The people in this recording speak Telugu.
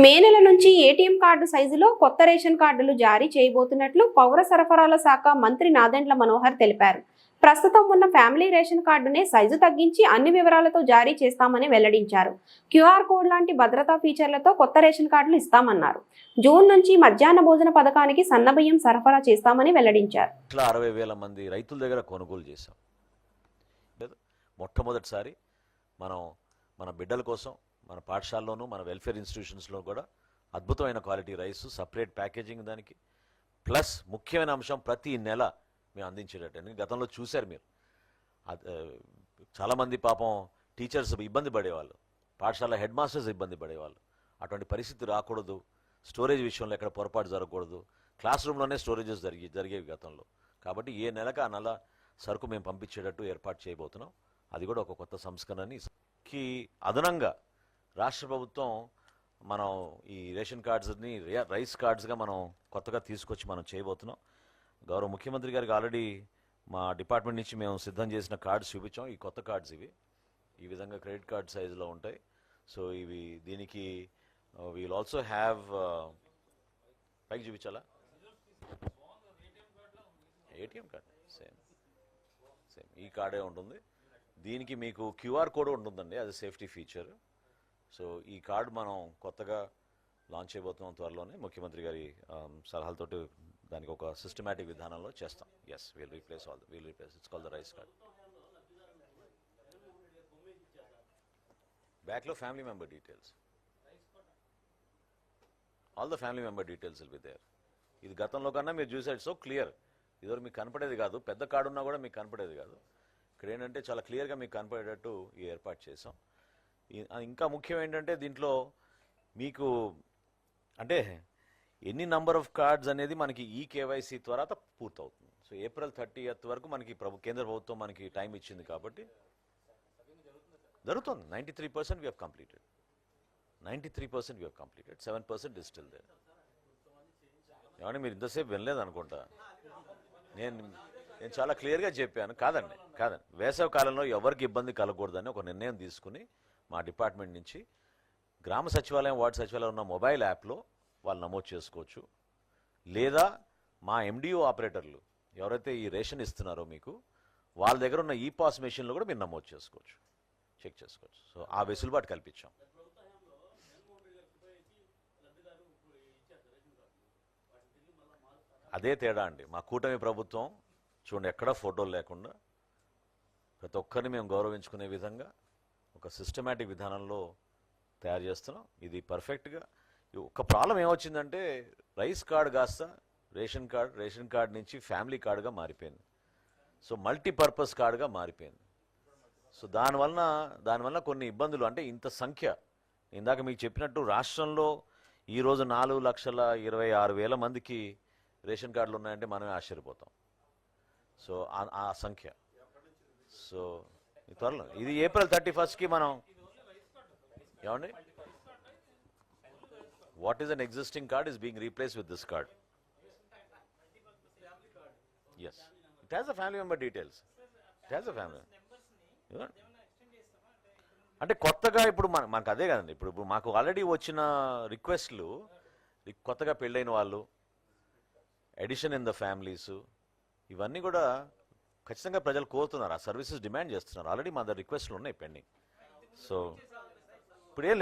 మే నెల నుంచి ఏటీఎం కార్డు సైజులో కొత్త రేషన్ కార్డులు జారీ చేయబోతున్నట్లు పౌర సరఫరాల శాఖ మంత్రి నాదెండ్ల మనోహర్ తెలిపారు. ప్రస్తుతం ఉన్న ఫ్యామిలీ రేషన్ కార్డునే సైజు తగ్గించి అన్ని వివరాలతో జారీ చేస్తామని వెల్లడించారు. క్యూఆర్ కోడ్ లాంటి భద్రతా ఫీచర్లతో కొత్త రేషన్ కార్డులు ఇస్తామన్నారు. జూన్ నుంచి మధ్యాహ్న భోజన పథకానికి సన్నబియ్యం సరఫరా చేస్తామని వెల్లడించారు. అరవై వేల మంది రైతుల దగ్గర కొనుగోలు చేశాం. మొట్టమొదటిసారి మనం మన బిడ్డల కోసం మన పాఠశాలలోనూ మన వెల్ఫేర్ ఇన్స్టిట్యూషన్స్లో కూడా అద్భుతమైన క్వాలిటీ రైస్ సపరేట్ ప్యాకేజింగ్ దానికి. ప్లస్ ముఖ్యమైన అంశం ప్రతి నెల మేము అందించేటట్టు. ఎందుకంటే గతంలో చూశారు మీరు. చాలామంది పాపం టీచర్స్ ఇబ్బంది పడేవాళ్ళు. పాఠశాల హెడ్ మాస్టర్స్ ఇబ్బంది పడేవాళ్ళు. అటువంటి పరిస్థితి రాకూడదు. స్టోరేజ్ విషయంలో ఎక్కడ పొరపాటు జరగకూడదు. క్లాస్ రూమ్లోనే స్టోరేజెస్ జరిగి జరిగేవి గతంలో. కాబట్టి ఏ నెలకు ఆ నెల సరుకు మేము పంపించేటట్టు ఏర్పాటు చేయబోతున్నాం. అది కూడా ఒక కొత్త సంస్కరణని. కి అదనంగా రాష్ట్ర ప్రభుత్వం మనం ఈ రేషన్ కార్డ్స్ని రైస్ కార్డ్స్గా మనం కొత్తగా తీసుకొచ్చి మనం చేయబోతున్నాం. గౌరవ ముఖ్యమంత్రి గారికి ఆల్రెడీ మా డిపార్ట్మెంట్ నుంచి మేము సిద్ధం చేసిన కార్డ్స్ చూపించాం. ఈ కొత్త కార్డ్స్ ఇవి. ఈ విధంగా క్రెడిట్ కార్డ్ సైజులో ఉంటాయి. సో ఇవి దీనికి వీల్ ఆల్సో హ్యావ్ పైకి చూపించాలా? ఏటీఎం కార్డ్ సేమ్ సేమ్ ఈ కార్డే ఉంటుంది. దీనికి మీకు క్యూఆర్ కోడ్ ఉంటుందండి. అది సేఫ్టీ ఫీచర్. సో ఈ కార్డ్ మనం కొత్తగా లాంచ్ చేయబోతున్నాం త్వరలోనే. ముఖ్యమంత్రి గారి సలహాలతో దానికి ఒక సిస్టమేటిక్ విధానంలో చేస్తాం. As we'll replace all will replace it's call the rice card బ్యాక్లో family member details all the family member details will be there ఇది గతంలో కన్నా మీరు చూసారు సో క్లియర్ ఇదివరకు మీకు కనపడేది కాదు పెద్ద కార్డు ఉన్నా కూడా మీకు కనపడేది కాదు. ఇక్కడ ఏంటంటే చాలా క్లియర్గా మీకు కనపడేటట్టు ఈ ఏర్పాటు చేసాం ఇంకా ముఖ్యం ఏంటంటే దీంట్లో మీకు అంటే ఎన్ని నంబర్ ఆఫ్ కార్డ్స్ అనేది మనకి ఈ కేవైసీ తర్వాత పూర్తవుతుంది. సో ఏప్రిల్ థర్టీ వరకు మనకి ప్రభు కేంద్ర ప్రభుత్వం మనకి టైం ఇచ్చింది కాబట్టి జరుగుతుంది. Ninety three percent we completed ninety three percent we completed seven percent is still there ఏమంటే మీరు ఇంతసేపు వినలేదు అనుకుంటా. నేను నేను చాలా క్లియర్గా చెప్పాను. కాదండి కాదండి. వేసవ కాలంలో ఎవరికి ఇబ్బంది కలగకూడదని ఒక నిర్ణయం తీసుకుని మా డిపార్ట్మెంట్ నుంచి గ్రామ సచివాలయం వార్డు సచివాలయం ఉన్న మొబైల్ యాప్లో వాళ్ళు నమోదు చేసుకోవచ్చు. లేదా మా ఎండిఓ ఆపరేటర్లు ఎవరైతే ఈ రేషన్ ఇస్తున్నారో మీకు వాళ్ళ దగ్గర ఉన్న ఈ పాస్ మెషిన్లో కూడా మీరు నమోదు చేసుకోవచ్చు. చెక్ చేసుకోవచ్చు. సో ఆ వెసులుబాటు కల్పించాం. అదే తేడా అండి. మా కూటమి ప్రభుత్వం చూడండి ఎక్కడ ఫోటోలు లేకుండా ప్రతి ఒక్కరిని మేము గౌరవించుకునే విధంగా ఒక సిస్టమేటిక్ విధానంలో తయారు చేస్తున్నాం. ఇది పర్ఫెక్ట్గా ఒక ప్రాబ్లం ఏమొచ్చిందంటే రైస్ కార్డ్ కాస్త రేషన్ కార్డ్ రేషన్ కార్డ్ నుంచి ఫ్యామిలీ కార్డుగా మారిపోయింది. సో మల్టీపర్పస్ కార్డుగా మారిపోయింది. సో దానివలన దానివల్ల కొన్ని ఇబ్బందులు అంటే ఇంత సంఖ్య. ఇందాక మీకు చెప్పినట్టు రాష్ట్రంలో ఈరోజు నాలుగు లక్షల ఇరవై ఆరు వేల మందికి రేషన్ కార్డులు ఉన్నాయంటే మనమే ఆశ్చర్యపోతాం. సో ఆ- సంఖ్య. సో త్వరలో. ఇది ఏప్రిల్ థర్టీ ఫస్ట్కి మనం ఏమండి? What is an existing card is being replace with this card as it has a family member details it has a family అంటే కొత్తగా ఇప్పుడు మన మనకు అదే కదండి. ఇప్పుడు ఇప్పుడు మాకు ఆల్రెడీ వచ్చిన రిక్వెస్ట్లు కొత్తగా పెళ్ళైన వాళ్ళు ఎడిషన్ ఇన్ ద ఫ్యామిలీస్ ఇవన్నీ కూడా ఖచ్చితంగా ప్రజలు కోరుతున్నారు. ఆ సర్వీసెస్ డిమాండ్ చేస్తున్నారు. ఆల్రెడీ మా దగ్గర రిక్వెస్ట్లు ఉన్నాయి పెండింగ్. సో